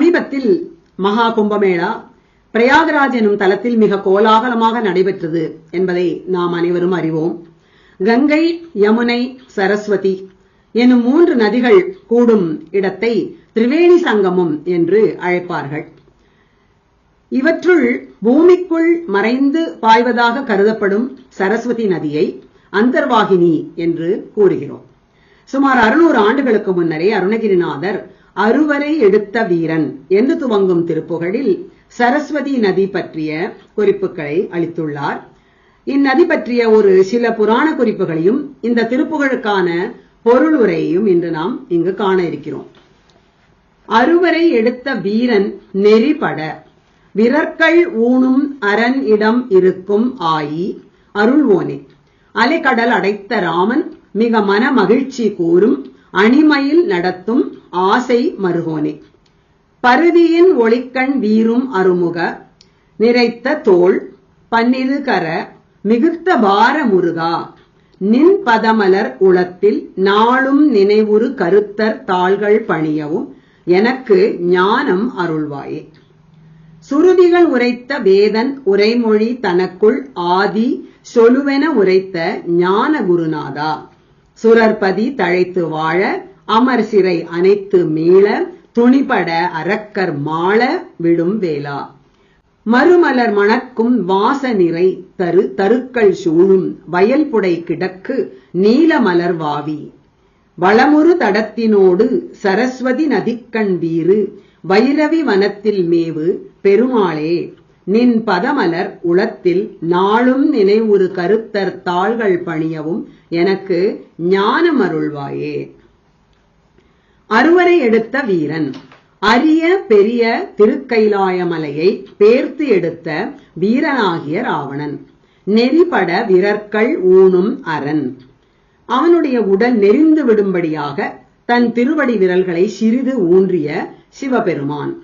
சமீபத்தில் மகா கும்பமேளா பிரயாகராஜ் எனும் தலத்தில் மிக கோலாகலமாக நடைபெற்றது என்பதை நாம் அனைவரும் அறிவோம். கங்கை யமுனை சரஸ்வதி எனும் மூன்று நதிகள் கூடும் இடத்தை திரிவேணி சங்கமம் என்று அழைப்பார்கள். இவற்றுள் பூமிக்குள் மறைந்து பாய்வதாக கருதப்படும் சரஸ்வதி நதியை அந்தர்வாகினி என்று கூறுகிறோம். சுமார் அறுநூறு ஆண்டுகளுக்கு முன்னரே அருணகிரிநாதர் அறுவரை எடுத்த வீரன் என்று துவங்கும் திருப்புகழில் சரஸ்வதி நதி பற்றிய குறிப்புகளை அளித்துள்ளார். இந்நதி பற்றிய ஒரு சில புராண குறிப்புகளையும் இந்த திருப்புகழுக்கான பொருளுரையையும் இன்று நாம் இங்கு காண இருக்கிறோம். அறுவரை எடுத்த வீரன் நெறிபட விரற்கள் ஊனும் அரண் இடம் இருக்கும் ஆயி அருள்வோனே. அலைக்கடல் அடைத்த ராமன் மிக மன மகிழ்ச்சி கூறும் அணிமையில் நடத்தும் ஆசை மருகோனே. பருதியின் ஒளிக்கண் வீரும் அருமுக நிறைத்த தோல் பன்னிரு கர மிகுத்த பார முருகா. நின் பதமலர் உளத்தில் நாளும் நினைவுறு கருத்தர் தாள்கள் பணியவும் எனக்கு ஞானம் அருள்வாயே. சுருதிகள் உரைத்த வேதன் உரைமொழி தனக்குள் ஆதி சொலுவென உரைத்த ஞான குருநாதா சுரர்பதி தழைத்து வாழ அமர் சிறை அனைத்து மீள துணிபட அரக்கர் மாள விடும் வேளா. மறுமலர் மணக்கும் வாச நிறை தரு தருக்கள் சூழும் வயல்புடை கிடக்கு நீலமலர் வாவி. வளமுறு தடத்தினோடு சரஸ்வதி நதிக்கண் வீறு வைரவி வனத்தில் மேவு பெருமாளே நின் பதமலர் உளத்தில் நாளும் நினைவுறு கருத்தர் தாள்கள் பணியவும் எனக்கு ஞானமருள்வாயே. அறுவரை எடுத்த வீரன். அரிய பெரிய திருக்கைலாயமலையை பேர்த்து எடுத்த வீரனாகிய ராவணன். நெறிபட விரற்கள் ஊனும் அரண். அவனுடைய உடல் நெறிந்து விடும்படியாக தன் திருவடி விரல்களை சிறிது ஊன்றிய சிவபெருமான்.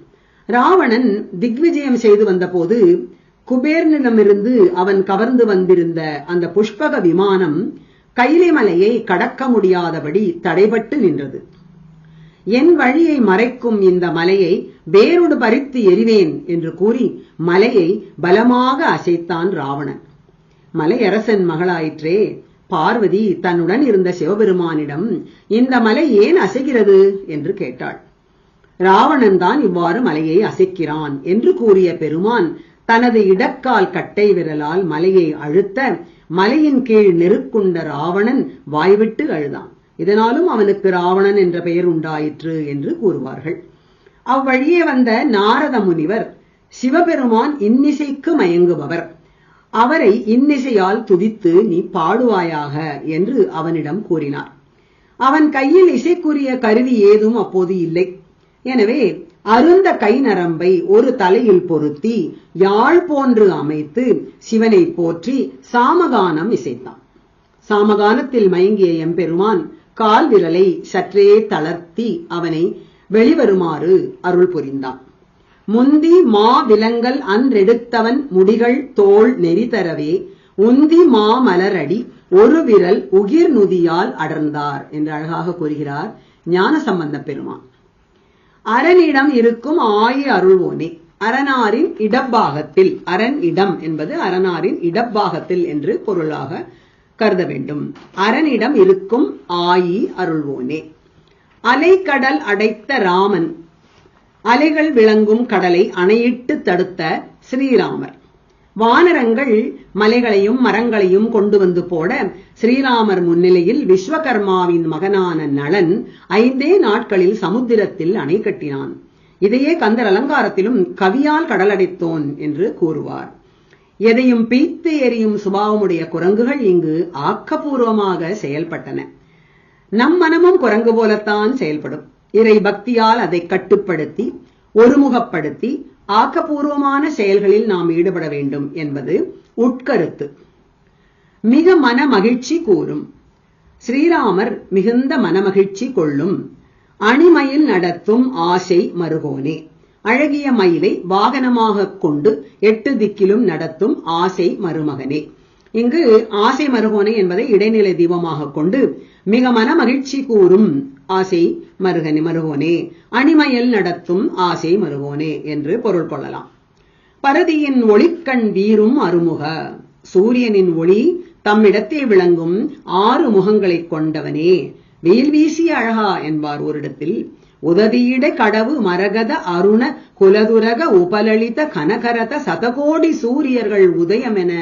ராவணன் திக்விஜயம் செய்து வந்தபோது குபேர்னிடமிருந்து அவன் கவர்ந்து வந்திருந்த அந்த புஷ்பக விமானம் கைலிமலையை கடக்க முடியாதபடி தடைபட்டு நின்றது. என் வழியை மறைக்கும் இந்த மலையை வேரோடு பறித்து எறிவேன் என்று கூறி மலையை பலமாக அசைத்தான் ராவணன். மலையரசன் மகளாயிற்றே பார்வதி தன்னுடன் இருந்த சிவபெருமானிடம் இந்த மலை ஏன் அசைகிறது? என்று கேட்டாள். ராவணன் தான் இவ்வாறு மலையை அசைக்கிறான் என்று கூறிய பெருமான் தனது இடக்கால் கட்டை விரலால் மலையை அழுத்த மலையின் கீழ் நெருக்குண்ட ராவணன் வாய்விட்டு அழுதான். இதனாலும் அவனுக்கு ராவணன் என்ற பெயர் உண்டாயிற்று என்று கூறுவார்கள். அவ்வழியே வந்த நாரத முனிவர் சிவபெருமான் இன்னிசைக்கு மயங்குபவர். அவரை இன்னிசையால் துதித்து நீ பாடுவாயாக என்று அவனிடம் கூறினார். அவன் கையில் இசைக்குரிய கருவி ஏதும் அப்போது இல்லை. எனவே அருந்த கை நரம்பை ஒரு தலையில் பொருத்தி யாழ் போன்று அமைத்து சிவனை போற்றி சாமகானம் இசைத்தான். சாமகானத்தில் மயங்கிய எம்பெருமான் கால் விரலை சற்றே தளர்த்தி அவனை வெளிவருமாறு அருள் புரிந்தான். முந்தி மா விலங்கல் அன்றெடுத்தவன் முடிகள் தோல் நெறி தரவே உந்தி மா மலரடி ஒரு விரல் உகிர் நுதியால் அடர்ந்தார் என்று அழகாக கூறுகிறார் ஞான சம்பந்த பெருமான். அரணிடம் இருக்கும் ஆயி அருள்வோனே அரணாரின் இடப்பாகத்தில் அரண் இடம் என்பது அரணாரின் இடப்பாகத்தில் என்று பொருளாக கருத வேண்டும். அரணிடம் இருக்கும் ஆயி அருள்வோனே. அலைக்கடல் அடைத்த ராமன். அலைகள் விளங்கும் கடலை அணையிட்டு தடுத்த ஸ்ரீராமர். வானரங்கள் மலைகளையும் மரங்களையும் கொண்டு வந்து போட ஸ்ரீராமர் முன்னிலையில் விஸ்வகர்மாவின் மகனான நளன் ஐந்தே நாட்களில் சமுத்திரத்தில் அணை கட்டினான். இதையே கந்தர் அலங்காரத்திலும் கவியால் கடலடைத்தோன் என்று கூறுவார். எதையும் பீத்து எரியும் சுபாவமுடைய குரங்குகள் இங்கு ஆக்கப்பூர்வமாக செயல்பட்டன. நம் மனமும் குரங்கு போலத்தான் செயல்படும். இறை பக்தியால் அதை கட்டுப்படுத்தி ஒருமுகப்படுத்தி ஆக்கப்பூர்வமான செயல்களில் நாம் ஈடுபட வேண்டும் என்பது உட்கருத்து. மிக மன மகிழ்ச்சி கூறும். ஸ்ரீராமர் மிகுந்த மனமகிழ்ச்சி கொள்ளும். அணிமையில் நடத்தும் ஆசை மருகோனே. அழகிய மயிலை வாகனமாக கொண்டு எட்டு திக்கிலும் நடத்தும் ஆசை மருமகனே. இங்கு ஆசை மருகோனை என்பதை இடைநிலை தீபமாக கொண்டு மிக மன மகிழ்ச்சி கூறும் ஆசை மருகனி மருகோனே அணிமயல் நடத்தும் ஆசை மருகோனே என்று பொருள் கொள்ளலாம். பரதியின் ஒளிக்கண் வீரும் அருமுக. சூரியனின் ஒளி தம்மிடத்தே விளங்கும் ஆறு முகங்களைக் கொண்டவனே. வெயில் வீசிய அழகா என்பார் ஓரிடத்தில். உதவியிட கடவு மரகத அருண குலதுரக உபலளித கனகரத சதகோடி சூரியர்கள் உதயமென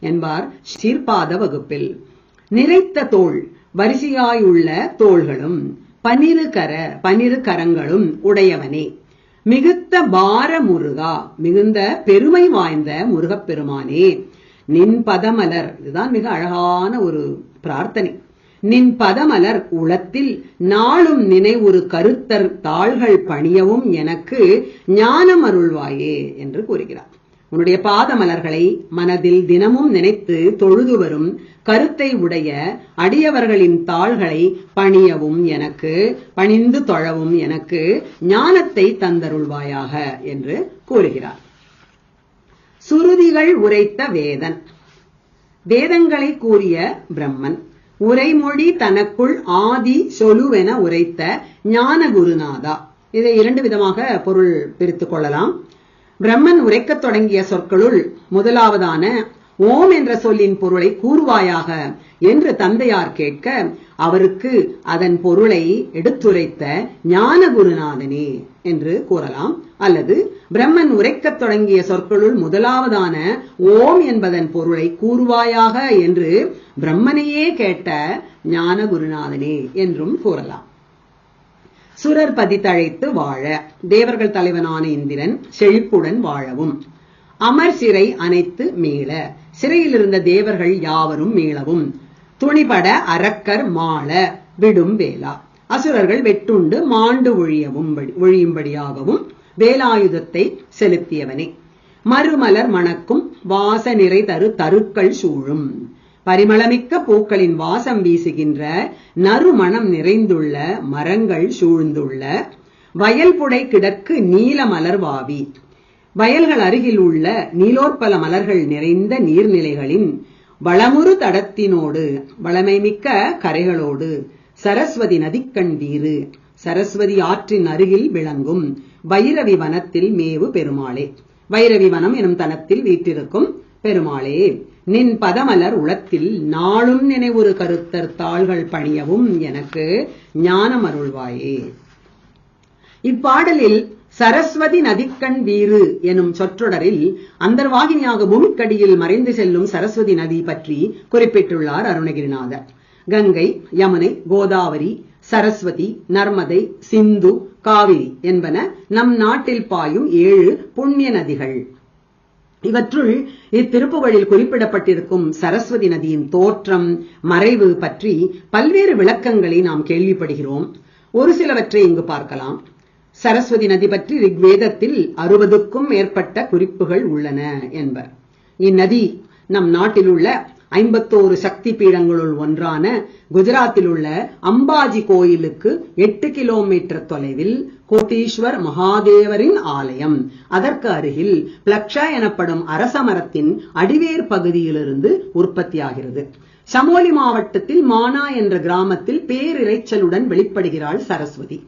என்பார் ஷீர்பாத வகுப்பில். நிறைத்த தோல் வரிசையாயுள்ள தோள்களும் பனிரு கர பனிரு கரங்களும் உடையவனே. மிகுத்த பார முருகா மிகுந்த பெருமை வாய்ந்த முருகப்பெருமானே. நின் பதமலர் இதுதான் மிக அழகான ஒரு பிரார்த்தனை. நின் பதமலர் உளத்தில் நாளும் நினைவுறு கருத்தர் தாள்கள் பணியவும் எனக்கு ஞானம் அருள்வாயே என்று கூறுகிறார். உன்னுடைய பாதமலர்களை மனதில் தினமும் நினைத்து தொழுது வரும் கருத்தை உடைய அடியவர்களின் தாள்களை பணியவும் எனக்கு பணிந்து தொழவும் எனக்கு ஞானத்தை தந்தருள்வாயாக என்று கூறுகிறார். சுருதிகள் உரைத்த வேதன். வேதங்களை கூறிய பிரம்மன். உரைமொழி தனக்குள் ஆதி சொலுவென உரைத்த ஞான குருநாதா இதை இரண்டு விதமாக பொருள் பிரித்துக் கொள்ளலாம். பிரம்மன் உரைக்கத் தொடங்கிய சொற்களுள் முதலாவதான ஓம் என்ற சொல்லின் பொருளை கூறுவாயாக என்று தந்தையார் கேட்க அவருக்கு அதன் பொருளை எடுத்துரைத்த ஞான குருநாதனே என்று கூறலாம். அல்லது பிரம்மன் உரைக்கத் தொடங்கிய சொற்களுள் முதலாவதான ஓம் என்பதன் பொருளை கூறுவாயாக என்று பிரம்மனையே கேட்ட ஞான குருநாதனே என்றும் கூறலாம். சுரர் பதித்தழைத்து வாழ தேவர்கள் தலைவனான இந்திரன் செழிப்புடன் வாழவும். அமர் சிறை அனைத்து மீள சிறையில் இருந்த தேவர்கள் யாவரும் மீளவும். துணிபட அரக்கர் மாள விடும் வேளா. அசுரர்கள் வெட்டுண்டு மாண்டு ஒழியவும் ஒழியும்படியாகவும் வேலாயுதத்தை செலுத்தியவனே. மறுமலர் மணக்கும் வாச நிறை தரு தருக்கள் சூழும். பரிமளமிக்க பூக்களின் வாசம் வீசுகின்ற நறுமணம் நிறைந்துள்ள மரங்கள் சூழ்ந்துள்ள வயல்புடை கிடக்கு நீல மலர்வாவி வயல்கள் அருகில் உள்ள நீலோற்பல மலர்கள் நிறைந்த நீர்நிலைகளின் வளமுறு தடத்தினோடு வளமைமிக்க கரைகளோடு சரஸ்வதி நதிக்கண் வீறு. சரஸ்வதி ஆற்றின் அருகில் விளங்கும் வைரவி வனத்தில் மேவு பெருமாளே. வைரவி வனம் எனும் தனத்தில் வீற்றிருக்கும் பெருமாளே. நின் பதமலர் உளத்தில் நாளும் நினைவுறு கருத்தர் தாள்கள் பணியவும் எனக்கு ஞானம் அருள்வாயே. இப்பாடலில் சரஸ்வதி நதிக்கண் வீறு எனும் சொற்றொடரில் அந்தர்வாகினியாக பூமிக்கடியில் மறைந்து செல்லும் சரஸ்வதி நதி பற்றி குறிப்பிட்டுள்ளார் அருணகிரிநாதர். கங்கை யமுனை கோதாவரி சரஸ்வதி நர்மதை சிந்து காவிரி என்பன நம் நாட்டில் பாயும் ஏழு புண்ணிய நதிகள். இவற்றுள் இத்திருப்புகளில் குறிப்பிடப்பட்டிருக்கும் சரஸ்வதி நதியின் தோற்றம் மறைவு பற்றி பல்வேறு விளக்கங்களை நாம் கேள்விப்படுகிறோம். ஒரு சிலவற்றை இங்கு பார்க்கலாம். சரஸ்வதி நதி பற்றி ரிக்வேதத்தில் அறுபதுக்கும் மேற்பட்ட குறிப்புகள் உள்ளன என்பர். இந்நதி நம் நாட்டில் உள்ள ஐம்பத்தோரு சக்தி பீடங்களுள் ஒன்றான குஜராத்தில் உள்ள அம்பாஜி கோயிலுக்கு எட்டு கிலோமீட்டர் தொலைவில் கோட்டீஸ்வர் மகாதேவரின் ஆலயம். அதற்கு அருகில் பிளக்ஷா எனப்படும் அரச மரத்தின் அடிவேர் பகுதியிலிருந்து உற்பத்தியாகிறது. சமோலி மாவட்டத்தில் மானா என்ற கிராமத்தில் பேரிரைச்சலுடன் வெளிப்படுகிறாள் சரஸ்வதி.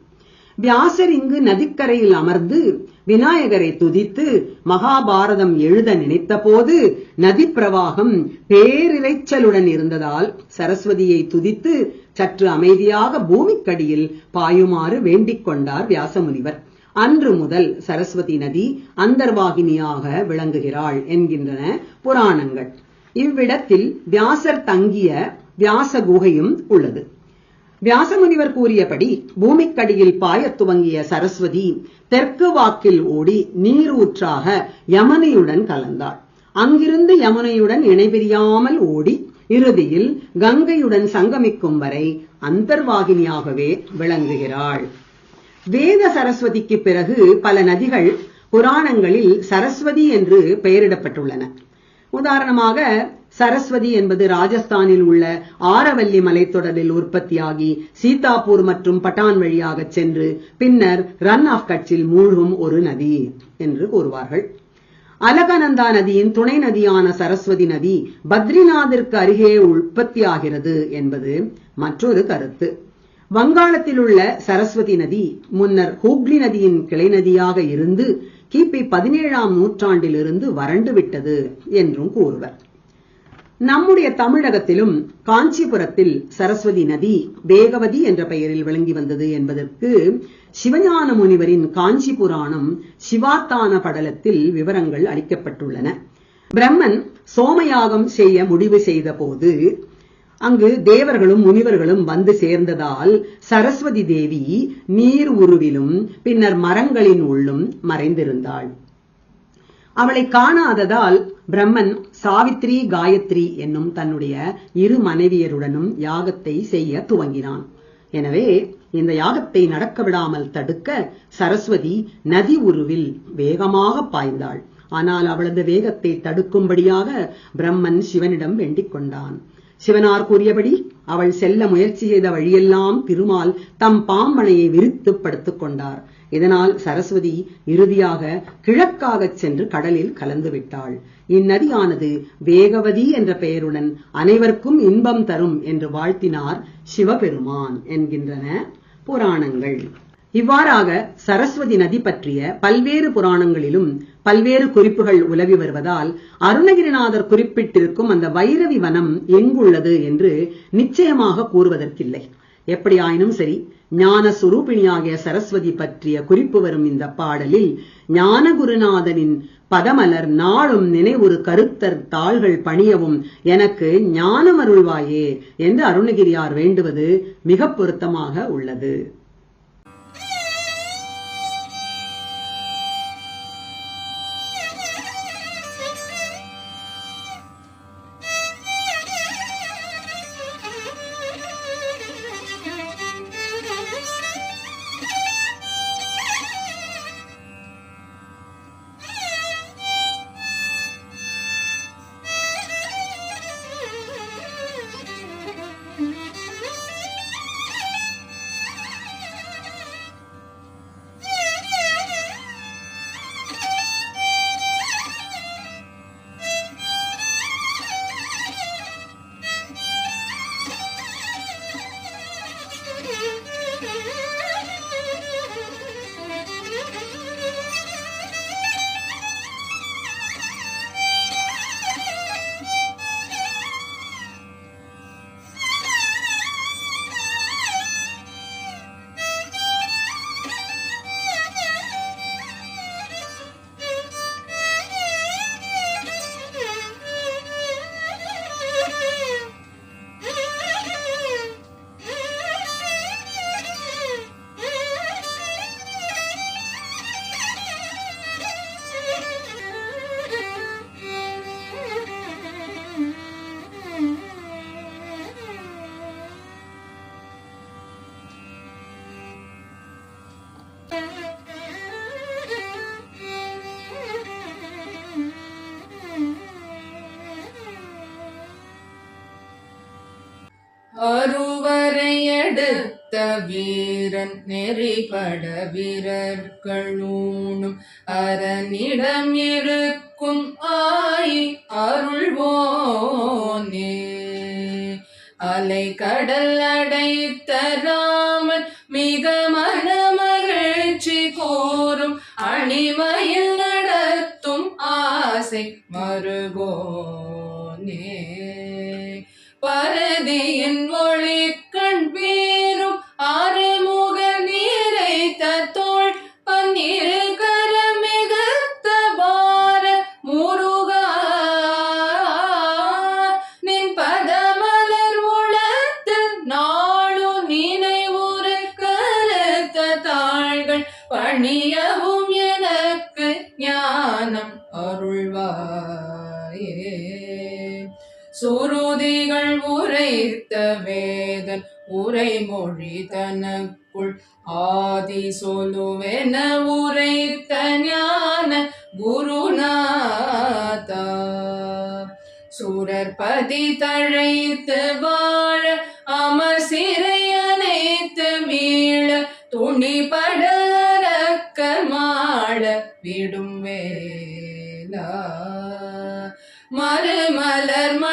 வியாசர் இங்கு நதிக்கரையில் அமர்ந்து விநாயகரை துதித்து மகாபாரதம் எழுத நினைத்தபோது நதி பிரவாகம் பேரிரைச்சலுடன் இருந்ததால் சரஸ்வதியை துதித்து சற்று அமைதியாக பூமிக்கடியில் பாயுமாறு வேண்டிக் கொண்டார் வியாசமுனிவர். அன்று முதல் சரஸ்வதி நதி அந்தர்வாகினியாக விளங்குகிறாள் என்கின்றன புராணங்கள். இவ்விடத்தில் வியாசர் தங்கிய வியாச குகையும் உள்ளது. வியாசமுனிவர் கூறியபடி பூமிக்கடியில் பாயத் துவங்கிய சரஸ்வதி தெற்கு வாக்கில் ஓடி நீரூற்றாக யமுனையுடன் கலந்தாள் அங்கிருந்து யமுனையுடன் இணைபிரியாமல் ஓடி இறுதியில் கங்கையுடன் சங்கமிக்கும் வரை அந்தர்வாகினியாகவே விளங்குகிறாள். வேத சரஸ்வதிக்கு பிறகு பல நதிகள் புராணங்களில் சரஸ்வதி என்று பெயரிடப்பட்டுள்ளன. உதாரணமாக சரஸ்வதி என்பது ராஜஸ்தானில் உள்ள ஆரவல்லி மலைத்தொடரில் உற்பத்தியாகி சீதாப்பூர் மற்றும் பட்டான் வழியாக சென்று பின்னர் ரன் ஆஃப் கட்சில் மூழ்கும் ஒரு நதி என்று கூறுவார்கள். அலகநந்தா நதியின் துணை நதியான சரஸ்வதி நதி பத்ரிநாதிற்கு அருகே உற்பத்தியாகிறது என்பது மற்றொரு கருத்து. வங்காளத்தில் உள்ள சரஸ்வதி நதி முன்னர் ஹூக்ளி நதியின் கிளை நதியாக இருந்து கிபி பதினேழாம் நூற்றாண்டிலிருந்து வறண்டுவிட்டது என்றும் கூறுவர். நம்முடைய தமிழகத்திலும் காஞ்சிபுரத்தில் சரஸ்வதி நதி வேகவதி என்ற பெயரில் விளங்கி வந்தது என்பதற்கு சிவஞான முனிவரின் காஞ்சி புராணம் சிவாத்தான படலத்தில் விவரங்கள் அளிக்கப்பட்டுள்ளன. பிரம்மன் சோமயாகம் செய்ய முடிவு செய்த போது அங்கு தேவர்களும் முனிவர்களும் வந்து சேர்ந்ததால் சரஸ்வதி தேவி நீர் உருவிலும் பின்னர் மரங்களின் உள்ளும் மறைந்திருந்தாள். அவளை காணாததால் பிரம்மன் சாவித்ரி காயத்ரி என்னும் தன்னுடைய இரு மனைவியருடனும் யாகத்தை செய்ய துவங்கினான். எனவே இந்த யாகத்தை நடக்க விடாமல் தடுக்க சரஸ்வதி நதி உருவில் வேகமாக பாய்ந்தாள். ஆனால் அவளது வேகத்தை தடுக்கும்படியாக பிரம்மன் சிவனிடம் வேண்டிக் கொண்டான். சிவனார் கூறியபடி அவள் செல்ல முயற்சி செய்த வழியெல்லாம் திருமால் தம் பாம்பனையை விரித்து படுத்துக் கொண்டார். இதனால் சரஸ்வதி இறுதியாக கிழக்காகச் சென்று கடலில் கலந்து விட்டாள். இந்நதியானது வேகவதி என்ற பெயருடன் அனைவருக்கும் இன்பம் தரும் என்று வாழ்த்தினார் சிவபெருமான் என்கின்றன புராணங்கள். இவ்வாறாக சரஸ்வதி நதி பற்றிய பல்வேறு புராணங்களிலும் பல்வேறு குறிப்புகள் உலவி வருவதால் அருணகிரிநாதர் குறிப்பிட்டிருக்கும் அந்த வைரவி வனம் எங்குள்ளது என்று நிச்சயமாக கூறுவதற்கில்லை. எப்படியாயினும் சரி ஞான சுரூபிணியாகிய சரஸ்வதி பற்றிய குறிப்பு வரும் இந்த பாடலில் ஞான குருநாதனின் பதமலர் நாளும் நினைவுறு கருத்தர் தாள்கள் பணியவும் எனக்கு ஞானம் அருள்வாயே என்று அருணகிரியார் வேண்டுவது மிக பொருத்தமாக உள்ளது. வீரன் நெறிபட வீரர்கள் ஊனும் அரனிடம் இருக்கும் ஆய் அருள்வோனே. அலை கடல் அடைத்த ராமன் மிக மனமகிழ்ச்சி கோரும் அணிமயில் நடத்தும் ஆசை மறுகோனே. பரதியின் ஒளி சூரற்பதி தழைத்து வாழ அமர் சிறை அனைத்து மீள துணி படக்க மாள விடும் வேலா மறுமலர் மணக்கும்